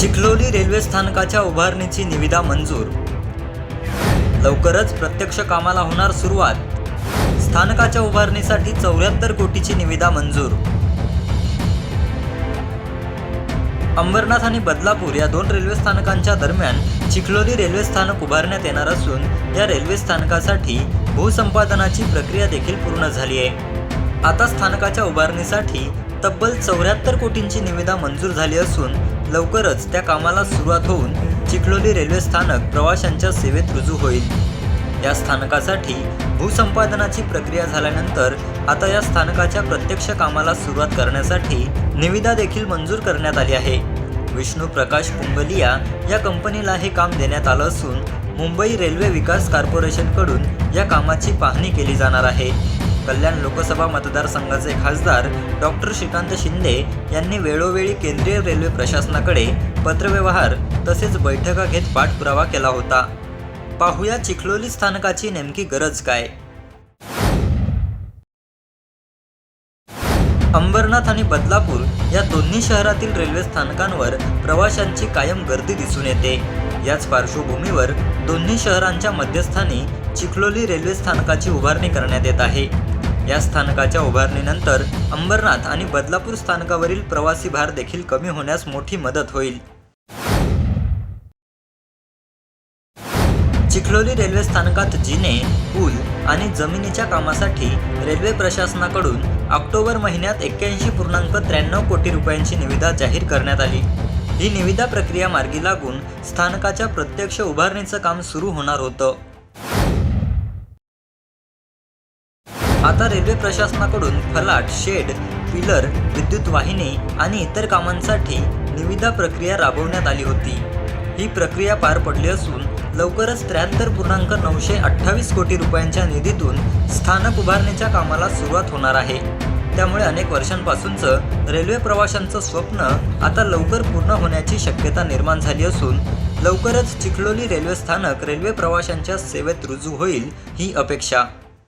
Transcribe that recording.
Chikhloli railway स्थानकाच्या उभारणीची निविदा मंजूर. लवकरच प्रत्यक्ष कामाला होणार सुरुवात. स्थानकाच्या उभारणीसाठी चौऱ्याहत्तर कोटीची निविदा मंजूर. अंबरनाथ आणि बदलापूर या दोन रेल्वे स्थानकांच्या दरम्यान चिखलोली रेल्वे स्थानक उभारण्यात येणार असून या रेल्वे स्थानकासाठी भूसंपादनाची प्रक्रिया देखील पूर्ण झाली आहे. आता स्थानकाच्या उभारणीसाठी तब्बल चौऱ्याहत्तर कोटींची निविदा मंजूर झाली असून लवकरच त्या कामाला सुरुवात होऊन चिखलोली रेल्वे स्थानक प्रवाशांच्या सेवेत रुजू होईल. या स्थानकासाठी भूसंपादनाची प्रक्रिया झाल्यानंतर आता या स्थानकाच्या प्रत्यक्ष कामाला सुरुवात करण्यासाठी निविदा देखील मंजूर करण्यात आली आहे. विष्णू प्रकाश पुंगलिया या कंपनीला हे काम देण्यात आलं असून मुंबई रेल्वे विकास कॉर्पोरेशनकडून या कामाची पाहणी केली जाणार आहे. कल्याण लोकसभा मतदारसंघाचे खासदार डॉक्टर श्रीकांत शिंदे यांनी वेळोवेळी केंद्रीय रेल्वे प्रशासनाकडे पत्रव्यवहार तसेच बैठका घेत पाठपुरावा केला होता. पाहूया चिखलोली स्थानकाची नेमकी गरज काय? अंबरनाथ आणि बदलापूर या दोन्ही शहरातील रेल्वे स्थानकांवर प्रवाशांची कायम गर्दी दिसून येते. याच पार्श्वभूमीवर दोन्ही शहरांच्या मध्यस्थानी चिखलोली रेल्वे स्थानकाची उभारणी करण्यात येत आहे. या स्थानकाच्या उभारणीनंतर अंबरनाथ आणि बदलापूर स्थानकावरील प्रवासी भार देखील कमी होण्यास मोठी मदत होईल. चिखलोली रेल्वे स्थानकात जिने पूल आणि जमिनीच्या कामासाठी रेल्वे प्रशासनाकडून ऑक्टोबर महिन्यात एक्क्याऐंशी पूर्णांक त्र्याण्णव कोटी रुपयांची निविदा जाहीर करण्यात आली. ही निविदा प्रक्रिया मार्गी लागून स्थानकाच्या प्रत्यक्ष उभारणीचं काम सुरू होणार होतं. आता रेल्वे प्रशासनाकडून फलाट शेड पिलर विद्युत वाहिनी आणि इतर कामांसाठी निविदा प्रक्रिया राबवण्यात आली होती. ही प्रक्रिया पार पडली असून लवकरच त्र्याहत्तर पूर्णांक नऊशे अठ्ठावीस कोटी रुपयांच्या निधीतून स्थानक उभारणीच्या कामाला सुरुवात होणार आहे. त्यामुळे अनेक वर्षांपासूनचं रेल्वे प्रवाशांचं स्वप्न आता लवकर पूर्ण होण्याची शक्यता निर्माण झाली असून लवकरच चिखलोली रेल्वे स्थानक रेल्वे प्रवाशांच्या सेवेत रुजू होईल ही अपेक्षा.